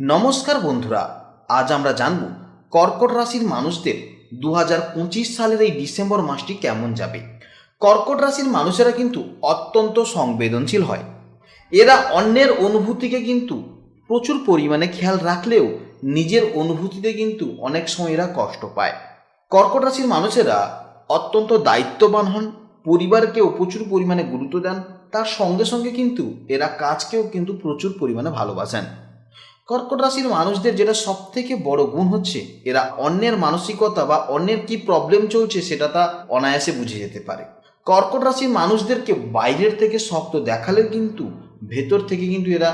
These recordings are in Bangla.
নমস্কার বন্ধুরা, আজ আমরা জানব কর্কট রাশির মানুষদের দু হাজার পঁচিশ সালের এই ডিসেম্বর মাসটি কেমন যাবে। কর্কট রাশির মানুষেরা কিন্তু অত্যন্ত সংবেদনশীল হয়। এরা অন্যের অনুভূতিকে কিন্তু প্রচুর পরিমাণে খেয়াল রাখলেও নিজের অনুভূতিতে কিন্তু অনেক সময় এরা কষ্ট পায়। কর্কট রাশির মানুষেরা অত্যন্ত দায়িত্ববান হন, পরিবারকেও প্রচুর পরিমাণে গুরুত্ব দেন, তার সঙ্গে সঙ্গে কিন্তু এরা কাজকেও কিন্তু প্রচুর পরিমাণে ভালোবাসেন। কর্কট রাশির মানুষদের যেটা সব থেকে বড় গুণ হচ্ছে, এরা অন্যের মানসিকতা বা অন্যের কি প্রবলেম চলছে সেটা তা অনায়াসে বুঝে যেতে পারে। কর্কট রাশির মানুষদেরকে বাইরের থেকে শক্ত দেখালে কিন্তু ভেতর থেকে কিন্তু এরা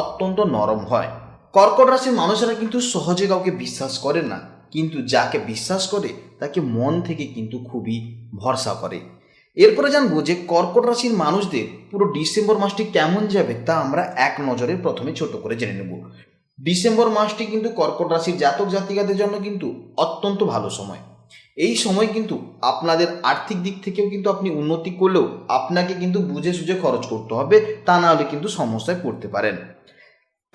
অত্যন্ত নরম হয়। কর্কট রাশির মানুষেরা কিন্তু সহজে কাউকে বিশ্বাস করে না, কিন্তু যাকে বিশ্বাস করে তাকে মন থেকে কিন্তু খুবই ভরসা করে। এরপরে জানব যে কর্কট রাশির মানুষদের পুরো ডিসেম্বর মাসটি কেমন যাবে তা আমরা এক নজরে প্রথমে ছোট করে জেনে নেব। ডিসেম্বর মাসটি কিন্তু কর্কট রাশির জাতক জাতিকাদের জন্য কিন্তু অত্যন্ত ভালো সময়। এই সময় কিন্তু আপনাদের আর্থিক দিক থেকেও কিন্তু আপনি উন্নতি করলেও আপনাকে কিন্তু বুঝে সুঝে খরচ করতে হবে, তা না হলে কিন্তু সমস্যায় পড়তে পারেন।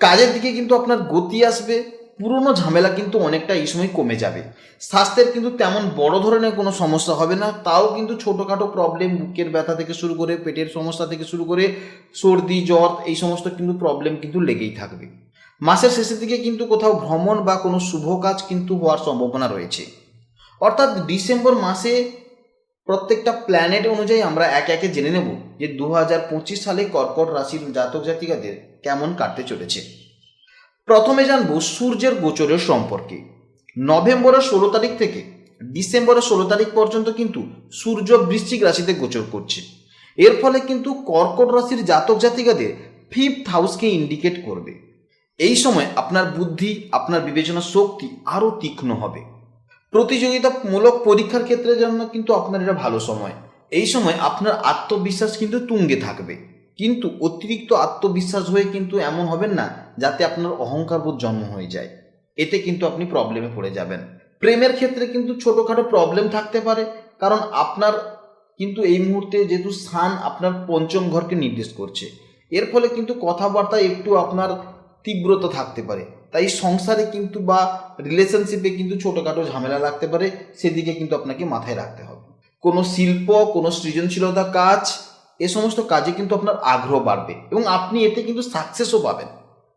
কাজের দিকে কিন্তু আপনার গতি আসবে, পুরনো ঝামেলা কিন্তু অনেকটা এই সময় কমে যাবে। স্বাস্থ্যের কিন্তু তেমন বড় ধরনের কোনো সমস্যা হবে না, তাও কিন্তু ছোটোখাটো প্রবলেম বুকের ব্যথা থেকে শুরু করে, পেটের সমস্যা থেকে শুরু করে, সর্দি, জ্বর, এই সমস্ত কিন্তু প্রবলেম কিন্তু লেগেই থাকবে। মাসের শেষের দিকে কিন্তু কোথাও ভ্রমণ বা কোনো শুভ কাজ কিন্তু হওয়ার সম্ভাবনা রয়েছে। অর্থাৎ ডিসেম্বর মাসে প্রত্যেকটা প্ল্যানেট অনুযায়ী আমরা একে একে জেনে নেব যে দু হাজার পঁচিশ সালে কর্কট রাশির জাতক জাতিকাদের কেমন কাটতে চলেছে। প্রথমে জানব সূর্যের গোচরের সম্পর্কে। নভেম্বরের ষোলো তারিখ থেকে ডিসেম্বরের ষোলো তারিখ পর্যন্ত কিন্তু সূর্য বৃশ্চিক রাশিতে গোচর করছে। এর ফলে কিন্তু কর্কট রাশির জাতক জাতিকাদের ফিফথ হাউসকে ইন্ডিকেট করবে। এই সময় আপনার বুদ্ধি, আপনার বিবেচনা শক্তি আরও তীক্ষ্ণ হবে। প্রতিযোগিতামূলক পরীক্ষার ক্ষেত্রে জন্য কিন্তু আপনার এটা ভালো সময়। এই সময় আপনার আত্মবিশ্বাস কিন্তু তুঙ্গে থাকবে। কিন্তু অতিরিক্ত আত্মবিশ্বাস হয়ে কিন্তু এমন হবেন না, যাতে আপনার অহংকারবোধ জন্ম হয়ে যায়। এতে কিন্তু আপনি প্রবলেমে পড়ে যাবেন। প্রেমের ক্ষেত্রে কিন্তু ছোটোখাটো প্রবলেম থাকতে পারে, কারণ আপনার কিন্তু এই মুহূর্তে যেহেতু স্থান আপনার পঞ্চম ঘরকে নির্দেশ করছে। এর ফলে কিন্তু কথাবার্তা একটু আপনার তীব্রতা থাকতে পারে। তাই সংসারে কিন্তু বা রিলেশনশিপে কিন্তু ছোটোখাটো ঝামেলা লাগতে পারে, সেদিকে কিন্তু আপনাকে মাথায় রাখতে হবে। কোনো শিল্প, কোনো সৃজনশীলতা কাজ, এ সমস্ত কাজে কিন্তু আপনার আগ্রহ বাড়বে এবং আপনি এতে কিন্তু সাকসেসও পাবেন।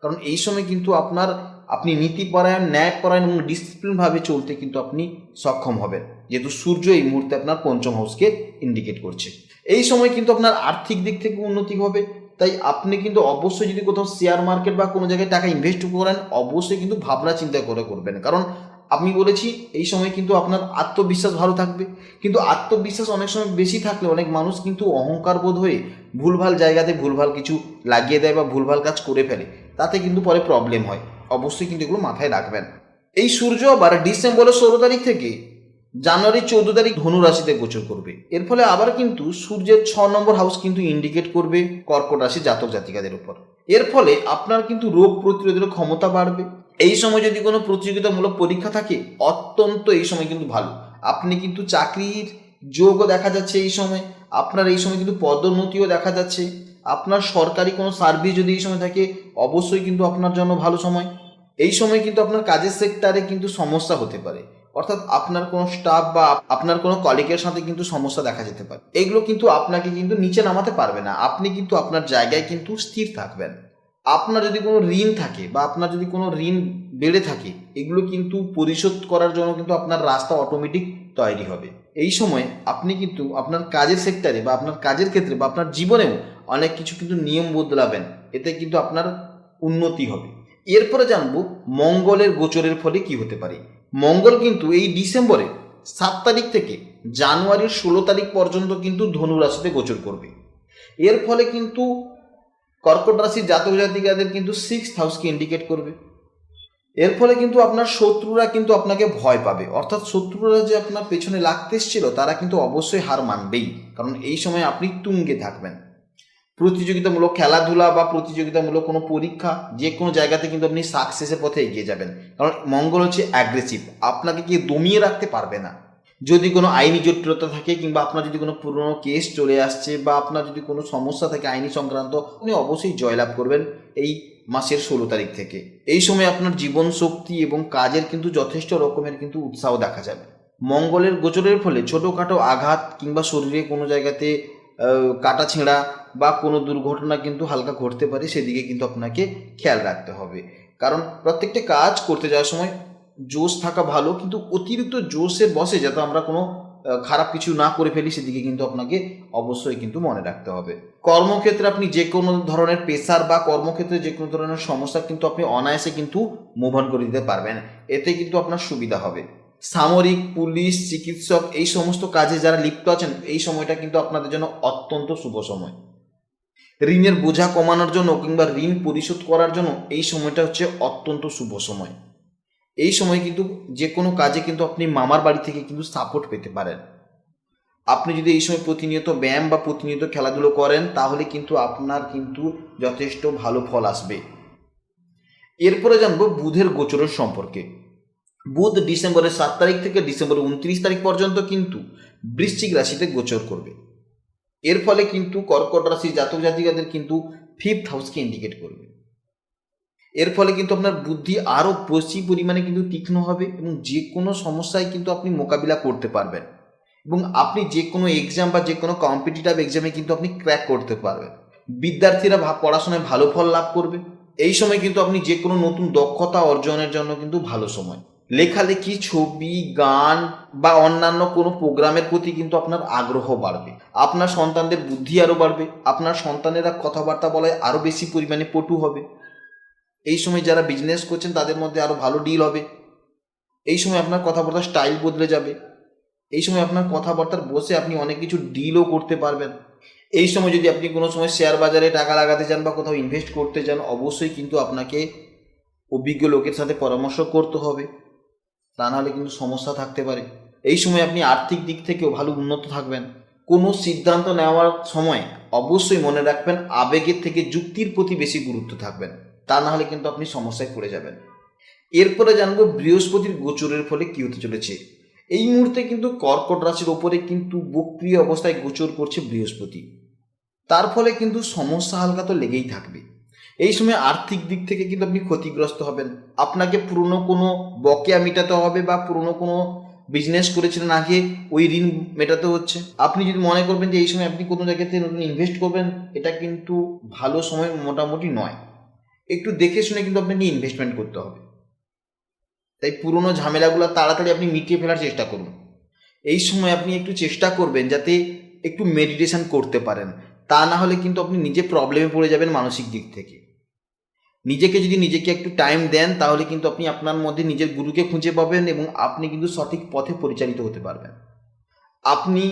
কারণ এই সময় কিন্তু আপনার, আপনি নীতিপরায়ণ, ন্যায়পরায়ণ এবং ডিসিপ্লিনভাবে চলতে কিন্তু আপনি সক্ষম হবেন। যেহেতু সূর্য এই মুহূর্তে আপনার পঞ্চম হাউসকে ইন্ডিকেট করছে। এই সময় কিন্তু আপনার আর্থিক দিক থেকে উন্নতি হবে তাই আপনি কিন্তু অবশ্যই যদি কোথাও শেয়ার মার্কেট বা কোনো জায়গায় টাকা ইনভেস্ট করেন, অবশ্যই কিন্তু ভাবনা চিন্তা করে করবেন। কারণ আমি বলেছি, এই সময় কিন্তু আপনার আত্মবিশ্বাস ভালো থাকবে। কিন্তু আত্মবিশ্বাস অনেক সময় বেশি থাকলে অনেক মানুষ কিন্তু অহংকার বোধ হয়ে ভুলভাল জায়গাতে ভুলভাল কিছু লাগিয়ে দেয় বা ভুলভাল কাজ করে ফেলে। তাতে কিন্তু পরে প্রবলেম হয়। অবশ্যই কিন্তু এগুলো মাথায় রাখবেন। এই সূর্য আবার ডিসেম্বরের ষোলো তারিখ থেকে জানুয়ারি চৌদ্দ তারিখ ধনু রাশিতে গোচর করবে। এর ফলে আবার কিন্তু সূর্যের ছ নম্বর হাউস কিন্তু ইন্ডিকেট করবে কর্কট রাশি জাতক জাতিকাদের উপর। এর ফলে আপনার কিন্তু রোগ প্রতিরোধের ক্ষমতা বাড়বে। এই সময় যদি কোনো প্রতিযোগিতামূলক পরীক্ষা থাকে, অত্যন্ত এই সময় কিন্তু ভালো। আপনি কিন্তু চাকরির যোগও দেখা যাচ্ছে এই সময়। আপনার এই সময় কিন্তু পদোন্নতিও দেখা যাচ্ছে। আপনার সরকারি কোনো সার্ভিস যদি এই সময় থাকে, অবশ্যই কিন্তু আপনার জন্য ভালো সময়। এই সময় কিন্তু আপনার কাজের সেক্টরে কিন্তু সমস্যা হতে পারে। অর্থাৎ আপনার কোনো স্টাফ বা আপনার কোনো কলিগের সাথে কিন্তু সমস্যা দেখা যেতে পারে। এগুলো কিন্তু আপনাকে কিন্তু নিচে নামাতে পারবে না। আপনি কিন্তু আপনার জায়গায় কিন্তু স্থির থাকবেন। আপনার যদি কোনো ঋণ থাকে বা আপনার যদি কোনো ঋণ বেড়ে থাকে, এগুলো কিন্তু পরিশোধ করার জন্য কিন্তু আপনার রাস্তা অটোমেটিক তৈরি হবে। এই সময় আপনি কিন্তু আপনার কাজের সেক্টরে বা আপনার কাজের ক্ষেত্রে বা আপনার জীবনেও অনেক কিছু কিন্তু নিয়ম বদলাবেন। এতে কিন্তু আপনার উন্নতি হবে। এরপরে জানব মঙ্গলের গোচরের ফলে কি হতে পারে। মঙ্গল কিন্তু এই ডিসেম্বরে সাত তারিখ থেকে জানুয়ারির ষোলো তারিখ পর্যন্ত কিন্তু ধনু রাশিতে গোচর করবে। এর ফলে কিন্তু কর্কট রাশির জাতক জাতিকাদের কিন্তু সিক্স হাউসকে ইন্ডিকেট করবে। এর ফলে কিন্তু আপনার শত্রুরা কিন্তু আপনাকে ভয় পাবে। অর্থাৎ শত্রুরা যে আপনার পেছনে লাগতে এসছিল, তারা কিন্তু অবশ্যই হার মানবেই। কারণ এই সময় আপনি তুঙ্গে থাকবেন। প্রতিযোগিতামূলক খেলাধুলা বা প্রতিযোগিতামূলক কোনো পরীক্ষা, যে কোনো জায়গাতে কিন্তু আপনি সাকসেসের পথে এগিয়ে যাবেন। কারণ মঙ্গল হচ্ছে অ্যাগ্রেসিভ আপনাকে কি দমিয়ে রাখতে পারবে না। যদি কোনো আইনি জটিলতা থাকে কিংবা আপনার যদি কোনো পুরনো কেস চলে আসছে বা আপনার যদি কোনো সমস্যা থাকে আইনি সংক্রান্ত, আপনি অবশ্যই জয়লাভ করবেন এই মাসের ষোলো তারিখ থেকে। এই সময় আপনার জীবন শক্তি এবং কাজের কিন্তু যথেষ্ট রকমের কিন্তু উৎসাহ দেখা যাবে। মঙ্গলের গোচরের ফলে ছোটোখাটো আঘাত কিংবা শরীরে কোনো জায়গাতে কাটা ছেঁড়া বা কোনো দুর্ঘটনা কিন্তু হালকা ঘটতে পারে, সেদিকে কিন্তু আপনাকে খেয়াল রাখতে হবে। কারণ প্রত্যেকটা কাজ করতে যাওয়ার সময় জোশ থাকা ভালো, কিন্তু অতিরিক্ত জোশের বসে যাতে আমরা কোনো খারাপ কিছু না করে ফেলি, সেদিকে কিন্তু আপনাকে অবশ্যই কিন্তু মনে রাখতে হবে। কর্মক্ষেত্রে আপনি যে কোনো ধরনের পেশার বা কর্মক্ষেত্রে যে কোনো ধরনের সমস্যা কিন্তু আপনি অনায়াসে কিন্তু মুভ অন করে দিতে পারবেন। এতে কিন্তু আপনার সুবিধা হবে। সামরিক, পুলিশ, চিকিৎসক এই সমস্ত কাজে যারা লিপ্ত আছেন, এই সময়টা কিন্তু আপনাদের জন্য অত্যন্ত শুভ সময়। ঋণের বোঝা কমানোর জন্য কিংবা ঋণ পরিশোধ করার জন্য এই সময়টা হচ্ছে অত্যন্ত শুভ সময়। এই সময় কিন্তু যে কোনো কাজে কিন্তু আপনি মামার বাড়ি থেকে কিন্তু সাপোর্ট পেতে পারেন। আপনি যদি এই সময় প্রতিনিয়ত ব্যায়াম বা প্রতিনিয়ত খেলাধুলো করেন, তাহলে কিন্তু আপনার কিন্তু যথেষ্ট ভালো ফল আসবে। এরপরে জানব বুধের গোচরের সম্পর্কে। বুধ ডিসেম্বরের সাত তারিখ থেকে ডিসেম্বরের উনত্রিশ তারিখ পর্যন্ত কিন্তু বৃশ্চিক রাশিতে গোচর করবে। এর ফলে কিন্তু কর্কট রাশি জাতক জাতিকাদের কিন্তু ফিফথ হাউসকে ইন্ডিকেট করবে। এর ফলে কিন্তু আপনার বুদ্ধি আরও বেশি পরিমাণে কিন্তু তীক্ষ্ণ হবে এবং যে কোনো সমস্যায় কিন্তু আপনি মোকাবিলা করতে পারবেন এবং আপনি যে কোনো এক্সাম বা যে কোনো কম্পিটিটিভ এক্সামে কিন্তু আপনি ক্র্যাক করতে পারবেন। বিদ্যার্থীরা পড়াশোনায় ভালো ফল লাভ করবে। এই সময় কিন্তু আপনি যে কোনো নতুন দক্ষতা অর্জনের জন্য কিন্তু ভালো সময়। লেখালেখি, ছবি, গান বা অন্যান্য কোনো প্রোগ্রামের প্রতি কিন্তু আপনার আগ্রহ বাড়বে। আপনার সন্তানদের বুদ্ধি আরও বাড়বে। আপনার সন্তানেরা কথাবার্তা বলায় আরও বেশি পরিমাণে পটু হবে। এই সময় যারা বিজনেস করছেন, তাদের মধ্যে আরও ভালো ডিল হবে। এই সময় আপনার কথাবার্তার স্টাইল বদলে যাবে। এই সময় আপনার কথাবার্তার বসে আপনি অনেক কিছু ডিলও করতে পারবেন। এই সময় যদি আপনি কোনো সময় শেয়ার বাজারে টাকা লাগাতে চান বা কোথাও ইনভেস্ট করতে চান, অবশ্যই কিন্তু আপনাকে অভিজ্ঞ লোকের সাথে পরামর্শ করতে হবে। তা নাহলে কিন্তু সমস্যা থাকতে পারে। এই সময় আপনি আর্থিক দিক থেকেও ভালো উন্নত থাকবেন। কোনো সিদ্ধান্ত নেওয়ার সময় অবশ্যই মনে রাখবেন, আবেগের থেকে যুক্তির প্রতি বেশি গুরুত্ব থাকবেন। তা না হলে কিন্তু আপনি সমস্যায় পড়ে যাবেন। এরপরে জানব বৃহস্পতির গোচরের ফলে কী হতে চলেছে। এই মুহূর্তে কিন্তু কর্কট রাশির ওপরে কিন্তু বক্রিয় অবস্থায় গোচর করছে বৃহস্পতি। তার ফলে কিন্তু সমস্যা হালকা তো লেগেই থাকবে। এই সময় আর্থিক দিক থেকে কিন্তু আপনি ক্ষতিগ্রস্ত হবেন। আপনাকে পুরনো কোনো বকেয়া মেটাতে হবে বা পুরনো কোনো বিজনেস করেছিলেন আগে, ওই ঋণ মেটাতে হচ্ছে। আপনি যদি মনে করবেন যে এই সময় আপনি কোনো জায়গাতে নতুন ইনভেস্ট করবেন, এটা কিন্তু ভালো সময় মোটামুটি নয়। একটু দেখে শুনে কিন্তু আপনাকে ইনভেস্টমেন্ট করতে হবে। তাই পুরনো ঝামেলাগুলো তাড়াতাড়ি আপনি মিটিয়ে ফেলার চেষ্টা করুন। এই সময় আপনি একটু চেষ্টা করবেন যাতে একটু মেডিটেশন করতে পারেন। তা না হলে কিন্তু আপনি নিজে প্রবলেমে পড়ে যাবেন মানসিক দিক থেকে। নিজেকে যদি নিজেকে একটু টাইম দেন, তাহলে কিন্তু আপনি আপনার মধ্যে নিজের গুরুকে খুঁজে পাবেন এবং আপনি কিন্তু সঠিক পথে পরিচালিত হতে পারবেন। আপনি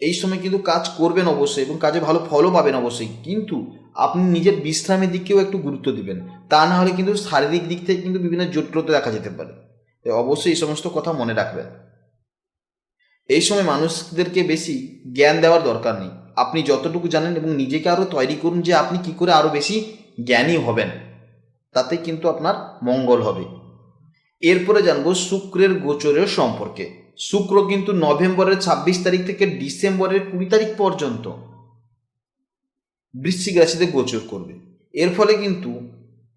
এই সময় কিন্তু কাজ করবেন অবশ্যই এবং কাজে ভালো ফলও পাবেন অবশ্যই, কিন্তু আপনি নিজের বিশ্রামের দিকেও একটু গুরুত্ব দিবেন। তা না হলে কিন্তু শারীরিক দিক থেকে কিন্তু বিভিন্ন জটিলতা দেখা যেতে পারে। অবশ্যই এই সমস্ত কথা মনে রাখবেন। এই সময় মানুষদেরকে বেশি জ্ঞান দেওয়ার দরকার নেই। আপনি যতটুকু জানেন এবং নিজেকে আরও তৈরি করুন যে আপনি কি করে আরও বেশি জ্ঞানী হবেন তাতে কিন্তু আপনার মঙ্গল হবে। এরপরে জানব শুক্রের গোচরের সম্পর্কে। শুক্র কিন্তু নভেম্বরের ছাব্বিশ তারিখ থেকে ডিসেম্বরের কুড়ি তারিখ পর্যন্ত বৃশ্চিক রাশিতে গোচর করবে। এর ফলে কিন্তু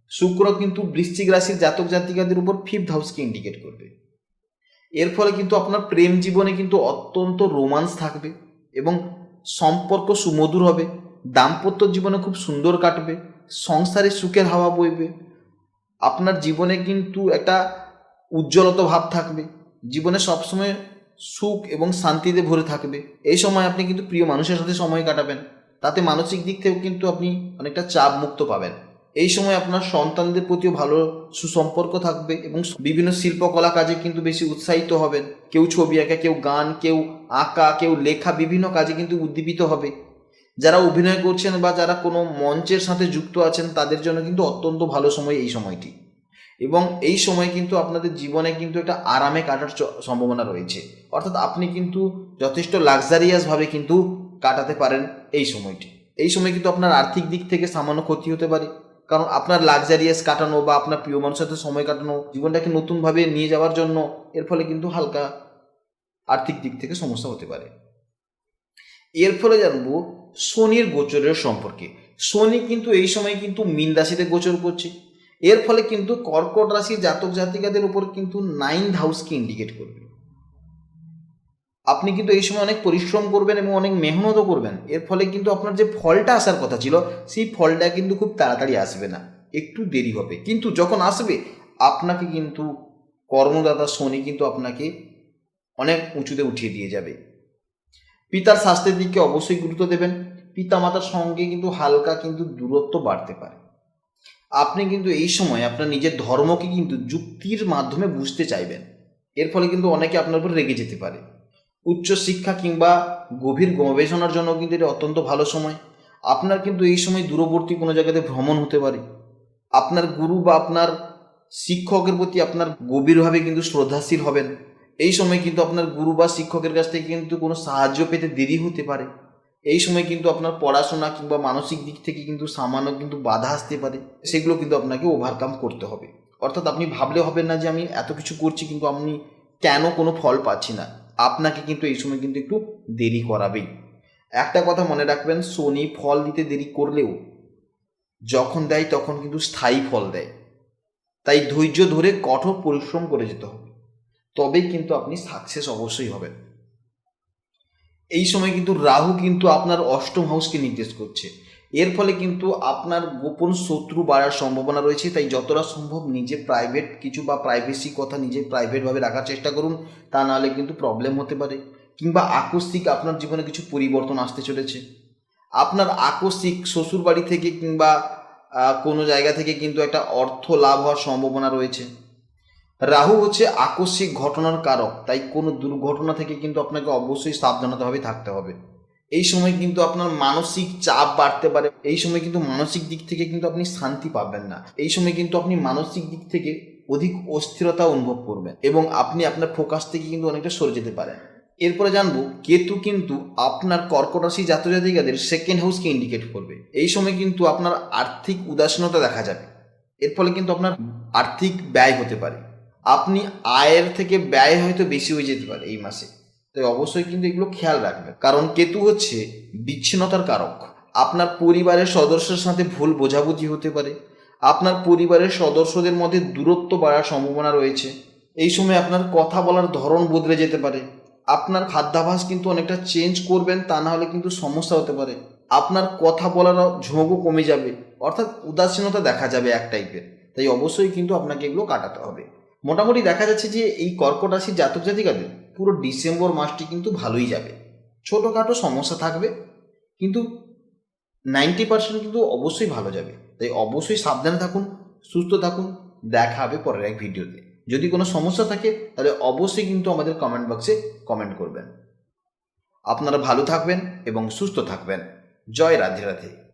শুক্র কিন্তু বৃশ্চিক রাশির জাতক জাতিকাদের উপর ফিফথ হাউসকে ইন্ডিকেট করবে। এর ফলে কিন্তু আপনার প্রেম জীবনে কিন্তু অত্যন্ত রোমান্স থাকবে এবং সম্পর্ক সুমধুর হবে, দাম্পত্য জীবনে খুব সুন্দর কাটবে সংসারে সুখের হাওয়া বইবে। আপনার জীবনে কিন্তু একটা উজ্জ্বলত ভাব থাকবে। জীবনে সবসময় সুখ এবং শান্তিতে ভরে থাকবে। এই সময় আপনি কিন্তু প্রিয় মানুষের সাথে সময় কাটাবেন। তাতে মানসিক দিক থেকেও কিন্তু আপনি অনেকটা চাপ মুক্ত পাবেন। এই সময় আপনার সন্তানদের প্রতিও ভালো সুসম্পর্ক থাকবে এবং বিভিন্ন শিল্পকলা কাজে কিন্তু বেশি উৎসাহিত হবেন। কেউ ছবি আঁকা, কেউ গান, কেউ আঁকা, কেউ লেখা, বিভিন্ন কাজে কিন্তু উদ্দীপিত হবে। যারা অভিনয় করছেন বা যারা কোনো মঞ্চের সাথে যুক্ত আছেন, তাদের জন্য কিন্তু অত্যন্ত ভালো সময় এই সময়টি। এবং এই সময় কিন্তু আপনাদের জীবনে কিন্তু একটা আরামে কাটার সম্ভাবনা রয়েছে। অর্থাৎ আপনি কিন্তু যথেষ্ট লাক্সারিয়াসভাবে কিন্তু কাটাতে পারেন এই সময়টি। এই সময় কিন্তু আপনার আর্থিক দিক থেকে সামান্য ক্ষতি হতে পারে। কারণ আপনার লাক্সারিয়াস কাটানো বা আপনার প্রিয় মানুষের সাথে সময় কাটানো, জীবনটাকে নতুনভাবে নিয়ে যাওয়ার জন্য এর ফলে কিন্তু হালকা আর্থিক দিক থেকে সমস্যা হতে পারে। এর ফলে জানব শনির গোচরের সম্পর্কে। শনি কিন্তু এই সময় কিন্তু মীন রাশিতে গোচর করছে। এর ফলে কিন্তু কর্কট রাশির জাতক জাতিকাদের উপর কিন্তু নাইন্থ হাউসকে ইন্ডিকেট করবে। আপনি কিন্তু এই সময় অনেক পরিশ্রম করবেন এবং অনেক মেহনতও করবেন। এর ফলে কিন্তু আপনার যে ফলটা আসার কথা ছিল, সেই ফলটা কিন্তু খুব তাড়াতাড়ি আসবে না। একটু দেরি হবে। কিন্তু যখন আসবে, আপনাকে কিন্তু কর্মদাতা শনি কিন্তু আপনাকে অনেক উঁচুতে উঠিয়ে দিয়ে যাবে। পিতার স্বাস্থ্যের দিকে অবশ্যই গুরুত্ব দেবেন। পিতা মাতার সঙ্গে কিন্তু হালকা কিন্তু দূরত্ব বাড়তে পারে। আপনি কিন্তু এই সময় আপনার নিজের ধর্মকে কিন্তু যুক্তির মাধ্যমে বুঝতে চাইবেন। এর ফলে কিন্তু অনেকে আপনার উপর রেগে যেতে পারে। উচ্চশিক্ষা কিংবা গভীর গবেষণার জন্য কিন্তু এটা অত্যন্ত ভালো সময়। আপনার কিন্তু এই সময় দূরবর্তী কোনো জায়গাতে ভ্রমণ হতে পারে। আপনার গুরু বা আপনার শিক্ষকের প্রতি আপনার গভীরভাবে কিন্তু শ্রদ্ধাশীল হবেন। এই সময় কিন্তু আপনার গুরু বা শিক্ষকের কাছ থেকে কিন্তু কোনো সাহায্য পেতে দেরি হতে পারে। এই সময় কিন্তু আপনার পড়াশোনা কিংবা মানসিক দিক থেকে কিন্তু সামান্য কিন্তু বাধা আসতে পারে। সেগুলো কিন্তু আপনাকে ওভারকাম করতে হবে। অর্থাৎ আপনি ভাবলে হবে না যে আমি এত কিছু করছি কিন্তু আপনি কেন কোনো ফল পাচ্ছি না। আপনাকে কিন্তু এই সময় কিন্তু একটু দেরি করাবেই। একটা কথা মনে রাখবেন, শনি ফল দিতে দেরি করলেও যখন দেয় তখন কিন্তু স্থায়ী ফল দেয়। তাই ধৈর্য ধরে কঠোর পরিশ্রম করে যেতে হবে। তবেই কিন্তু আপনি সাকসেস অবশ্যই হবেন। এই সময় কিন্তু রাহু কিন্তু আপনার অষ্টম হাউসকে নির্দেশ করছে। এর ফলে কিন্তু আপনার গোপন শত্রু বাড়ার সম্ভাবনা রয়েছে, তাই যতটা সম্ভব নিজে প্রাইভেট কিছু বা প্রাইভেসি কথা নিজে প্রাইভেটভাবে রাখার চেষ্টা করুন, তা নাহলে কিন্তু প্রবলেম হতে পারে। কিংবা আকস্মিক আপনার জীবনে কিছু পরিবর্তন আসতে চলেছে। আপনার আকস্মিক শ্বশুর বাড়ি থেকে কিংবা কোনো জায়গা থেকে কিন্তু একটা অর্থ লাভ হওয়ার সম্ভাবনা রয়েছে। রাহু হচ্ছে আকস্মিক ঘটনার কারক, তাই কোনো দুর্ঘটনা থেকে কিন্তু আপনাকে অবশ্যই সাবধানতাভাবে থাকতে হবে। এই সময় কিন্তু আপনার মানসিক চাপ বাড়তে পারে, এই সময় কিন্তু মানসিক দিক থেকে কিন্তু আপনি শান্তি পাবেন না, এই সময় কিন্তু আপনি মানসিক দিক থেকে অধিক অস্থিরতা অনুভব করবেন এবং আপনি আপনার ফোকাস থেকে কিন্তু অনেকটা সরে যেতে পারেন। এরপরে জানব, কেতু কিন্তু আপনার কর্কট রাশি জাতক জাতিকাদের সেকেন্ড হাউসকে ইন্ডিকেট করবে। এই সময় কিন্তু আপনার আর্থিক উদাসীনতা দেখা যাবে, এর ফলে কিন্তু আপনার আর্থিক ব্যয় হতে পারে। আপনি আয়ের থেকে ব্যয় হয়তো বেশি হয়ে যেতে পারে এই মাসে। তাই অবশ্যই কিন্তু এগুলো খেয়াল রাখবেন। কারণ কেতু হচ্ছে বিচ্ছিন্নতার কারক। আপনার পরিবারের সদস্যের সাথে ভুল বোঝাবুঝি হতে পারে। আপনার পরিবারের সদস্যদের মধ্যে দূরত্ব বাড়ার সম্ভাবনা রয়েছে। এই সময় আপনার কথা বলার ধরন বদলে যেতে পারে। আপনার খাদ্যাভাস কিন্তু অনেকটা চেঞ্জ করবেন, তা না হলে কিন্তু সমস্যা হতে পারে। আপনার কথা বলার ঝোঁকও কমে যাবে। অর্থাৎ উদাসীনতা দেখা যাবে এক টাইপের তাই অবশ্যই কিন্তু আপনাকে এগুলো কাটাতে হবে। মোটামুটি দেখা যাচ্ছে যে এই কর্কট রাশির জাতক জাতিকাদের পুরো ডিসেম্বর মাসটি কিন্তু ভালোই যাবে। ছোটোখাটো সমস্যা থাকবে, কিন্তু নাইনটি পার্সেন্ট কিন্তু অবশ্যই ভালো যাবে। তাই অবশ্যই সাবধানে থাকুন, সুস্থ থাকুন, দেখা হবে পরের এক ভিডিওতে। যদি কোনো সমস্যা থাকে, তাহলে অবশ্যই কিন্তু আমাদের কমেন্ট বক্সে কমেন্ট করবেন। আপনারা ভালো থাকবেন এবং সুস্থ থাকবেন। জয় রাধে রাধে।